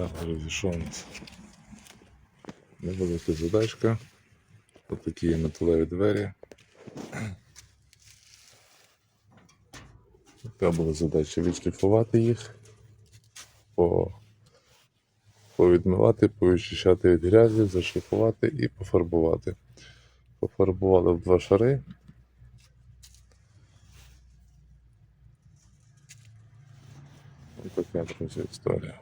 Так, друзі, що у нас? Невелика задачка. Ось такі є металеві двері. Така була задача відшліфувати їх, по, повідмивати, повичищати від грязі, зашліфувати і пофарбувати. Пофарбували в два шари. Ось така, друзі, історія.